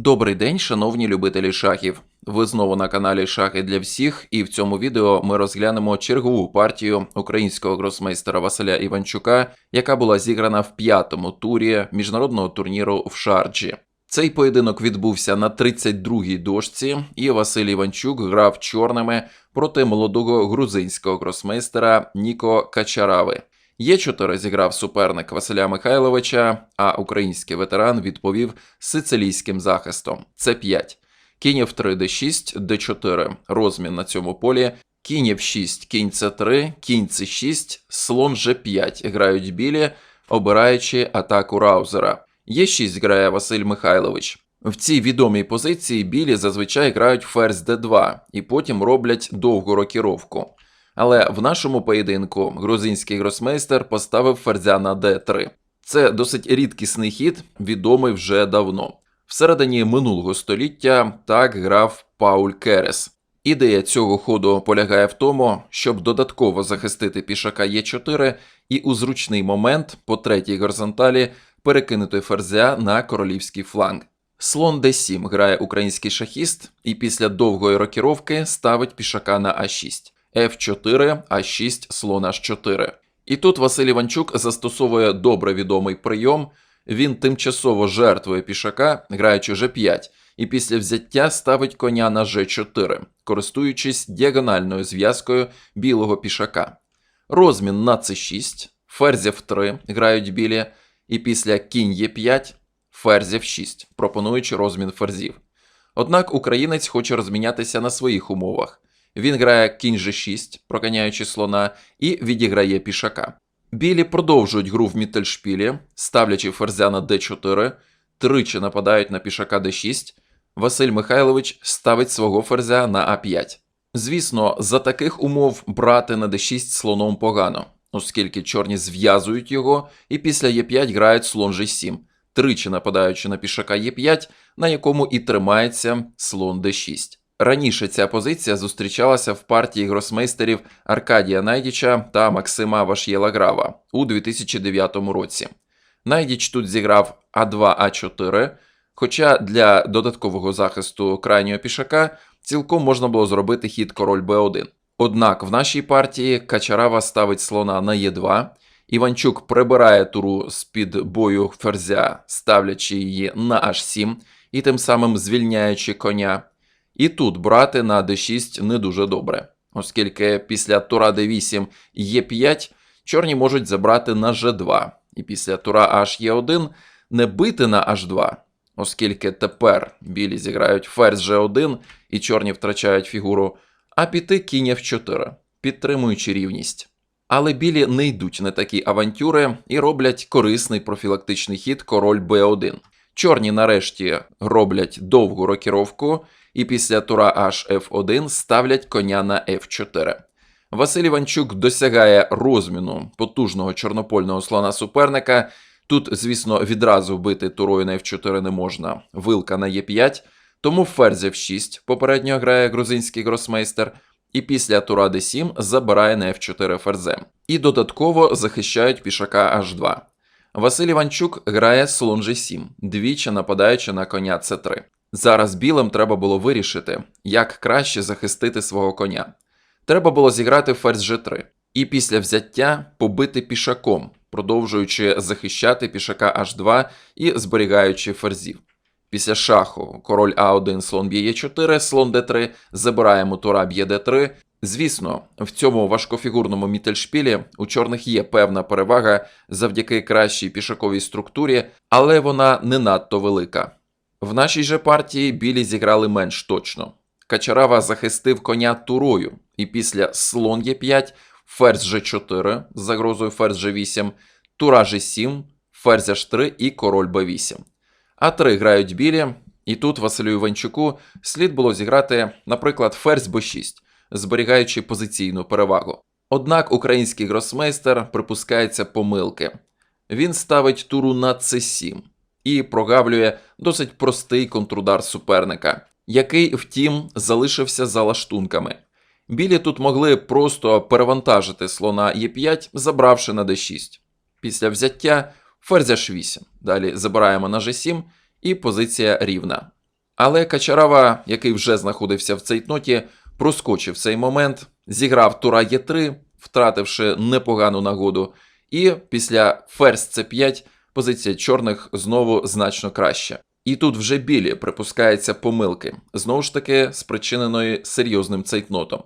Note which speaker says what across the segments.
Speaker 1: Добрий день, шановні любителі шахів. Ви знову на каналі Шахи для всіх, і в цьому відео ми розглянемо чергову партію українського гросмейстера Василя Іванчука, яка була зіграна в п'ятому турі міжнародного турніру в Шарджі. Цей поєдинок відбувся на 32-й дошці, і Василь Іванчук грав чорними проти молодого грузинського гросмейстера Ніко Качарави. Є4 зіграв суперник Василя Михайловича, а український ветеран відповів сицилійським захистом. Це 5. Кінь F3 D6, D4. Розмін на цьому полі. Кінь F6, кінь C3, кінь C6, слон G5 грають білі, обираючи атаку Раузера. Є6 грає Василь Михайлович. В цій відомій позиції білі зазвичай грають ферзь d2 і потім роблять довгу рокіровку. Але в нашому поєдинку грузинський гросмейстер поставив ферзя на d3. Це досить рідкісний хід, відомий вже давно. Всередині минулого століття так грав Пауль Керес. Ідея цього ходу полягає в тому, щоб додатково захистити пішака Е4 і у зручний момент по третій горизонталі перекинути ферзя на королівський фланг. Слон d7 грає український шахіст і після довгої рокіровки ставить пішака на А6. F4, А6, слон H4. І тут Василь Іванчук застосовує добре відомий прийом. Він тимчасово жертвує пішака, граючи G5, і після взяття ставить коня на G4, користуючись діагональною зв'язкою білого пішака. Розмін на C6, ферзь F3 грають білі, і після кінь Е5, ферзь F6, пропонуючи розмін ферзів. Однак українець хоче розмінятися на своїх умовах. Він грає кінь G6, проганяючи слона, і відіграє пішака. Білі продовжують гру в міттельшпілі, ставлячи ферзя на d4, тричі нападають на пішака d6. Василь Михайлович ставить свого ферзя на а5. Звісно, за таких умов брати на d6 слоном погано, оскільки чорні зв'язують його і після е5 грають слон g7, тричі нападаючи на пішака е5, на якому і тримається слон d6. Раніше ця позиція зустрічалася в партії гросмейстерів Аркадія Найдіча та Максима Вашєлаграва у 2009 році. Найдіч тут зіграв А2А4, хоча для додаткового захисту крайнього пішака цілком можна було зробити хід король Б1. Однак в нашій партії Качарава ставить слона на Е2, Іванчук прибирає туру з-під бою ферзя, ставлячи її на H7 і тим самим звільняючи коня. І тут брати на d6 не дуже добре, оскільки після тура d8 і e5 чорні можуть забрати на g2, і після тура h e1 не бити на h2, оскільки тепер білі зіграють ферзь g1 і чорні втрачають фігуру, а піти кінь f4, підтримуючи рівність. Але білі не йдуть на такі авантюри і роблять корисний профілактичний хід король b1. Чорні нарешті роблять довгу рокіровку і після тура HF1 ставлять коня на F4. Василь Іванчук досягає розміну потужного чорнопольного слона суперника. Тут, звісно, відразу вбити турою на F4 не можна, вилка на Е5, тому ферзь F6 попередньо грає грузинський гросмейстер, і після тура d7 забирає на F4 ферзем. І додатково захищають пішака H2. Василь Іванчук грає слон G7, двічі нападаючи на коня C3. Зараз білим треба було вирішити, як краще захистити свого коня. Треба було зіграти ферзь G3, і після взяття побити пішаком, продовжуючи захищати пішака H2 і зберігаючи ферзів. Після шаху король А1, слон б'є 4, слон Д3, забираємо тура б'є Д3. Звісно, в цьому важкофігурному мітельшпілі у чорних є певна перевага завдяки кращій пішаковій структурі, але вона не надто велика. В нашій же партії білі зіграли менш точно. Качарава захистив коня турою, і після слон Е5, ферзь G4 з загрозою ферзь G8, тура G7, ферзь H3 і король B8. А3 грають білі, і тут Василю Іванчуку слід було зіграти, наприклад, ферзь b6, зберігаючи позиційну перевагу. Однак український гросмейстер припускається помилки. Він ставить туру на c7 і прогавлює досить простий контрудар суперника, який, втім, залишився за лаштунками. Білі тут могли просто перевантажити слона Е5, забравши на d6. Після взяття ферзь H8. Далі забираємо на G7 і позиція рівна. Але Качарава, який вже знаходився в цейтноті, проскочив цей момент, зіграв тура Е3, втративши непогану нагоду, і після ферзь С5 позиція чорних знову значно краща. І тут вже білі припускаються помилки, знову ж таки спричиненої серйозним цейтнотом.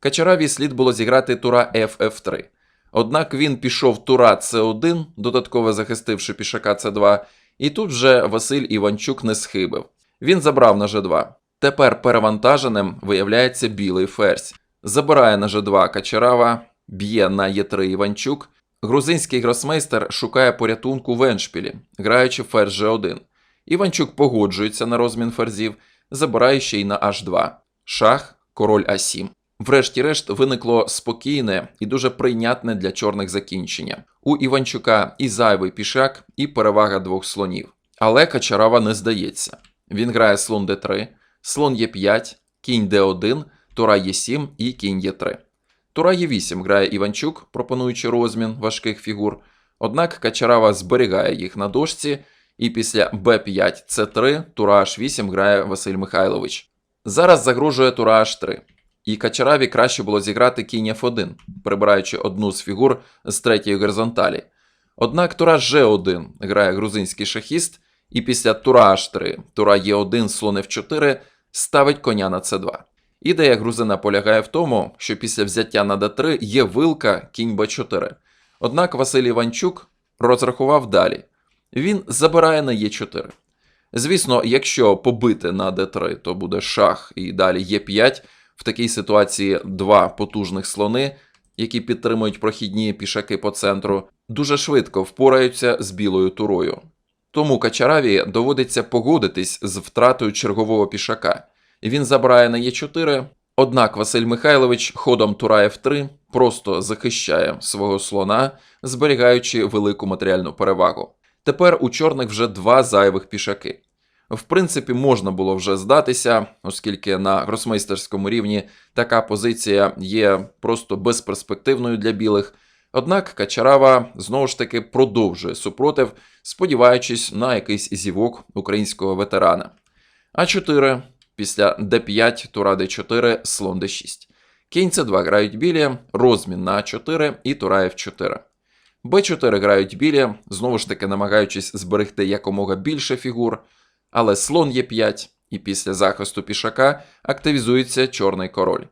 Speaker 1: Качараві слід було зіграти тура FF3. Однак він пішов тура С1, додатково захистивши пішака С2, і тут вже Василь Іванчук не схибив. Він забрав на Ж2. Тепер перевантаженим виявляється білий ферзь. Забирає на Ж2 Качарава, б'є на Е3 Іванчук. Грузинський гросмейстер шукає порятунку в еншпілі, граючи ферзь G1. Іванчук погоджується на розмін ферзів, забирає ще й на H2. Шах, король А7. Врешті-решт виникло спокійне і дуже прийнятне для чорних закінчення. У Іванчука і зайвий пішак, і перевага двох слонів. Але Качарава не здається. Він грає слон d3, слон Е5, кінь d1, тура Е7 і кінь Е3. Тура Е8 грає Іванчук, пропонуючи розмін важких фігур. Однак Качарава зберігає їх на дошці, і після Б5 С3 тура H8 грає Василь Михайлович. Зараз загрожує тура H3. І Качараві краще було зіграти кінь F1, прибираючи одну з фігур з третьої горизонталі. Однак тура G1 грає грузинський шахіст, і після тура H3, тура Е1, слон F4 ставить коня на С2. Ідея грузина полягає в тому, що після взяття на d3 є вилка кінь b4. Однак Василь Іванчук розрахував далі. Він забирає на Е4. Звісно, якщо побити на d3, то буде шах і далі Е5. В такій ситуації два потужних слони, які підтримують прохідні пішаки по центру, дуже швидко впораються з білою турою. Тому Качараві доводиться погодитись з втратою чергового пішака. Він забирає на Е4, однак Василь Михайлович ходом тура F3 просто захищає свого слона, зберігаючи велику матеріальну перевагу. Тепер у чорних вже два зайвих пішаки. В принципі, можна було вже здатися, оскільки на гросмейстерському рівні така позиція є просто безперспективною для білих. Однак Качарава знову ж таки продовжує супротив, сподіваючись на якийсь зівок українського ветерана. А4 після d5, тура d4, слон d6. Кінь c2 грають білі, розмін на А4 і тура f4. Б4 грають білі, знову ж таки намагаючись зберегти якомога більше фігур, але слон Е5, і після захисту пішака активізується чорний король.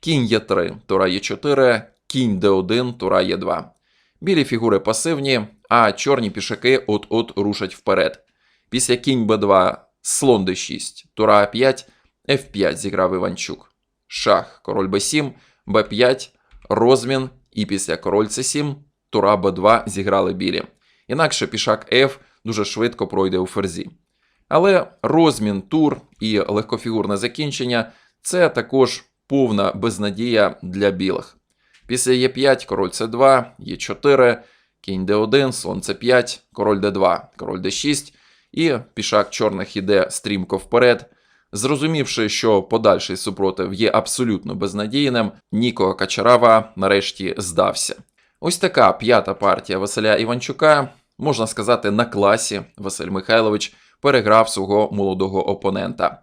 Speaker 1: Кінь Е3, тура Е4, кінь Д1, тура Е2. Білі фігури пасивні, а чорні пішаки от-от рушать вперед. Після кінь Б2, слон Д6, тура А5, F5 зіграв Іванчук. Шах, король Б7, Б5, розмін, і після король С7, тура Б2 зіграли білі. Інакше пішак F дуже швидко пройде у ферзі. Але розмін, тур і легкофігурне закінчення це також повна безнадія для білих. Після Е5 король С2, Е4, кінь Д1, слон С5, король Д2, король Д6, і пішак чорних іде стрімко вперед. Зрозумівши, що подальший супротив є абсолютно безнадійним, Ніко Качарава нарешті здався. Ось така п'ята партія Василя Іванчука, можна сказати, на класі Василь Михайлович переграв свого молодого опонента.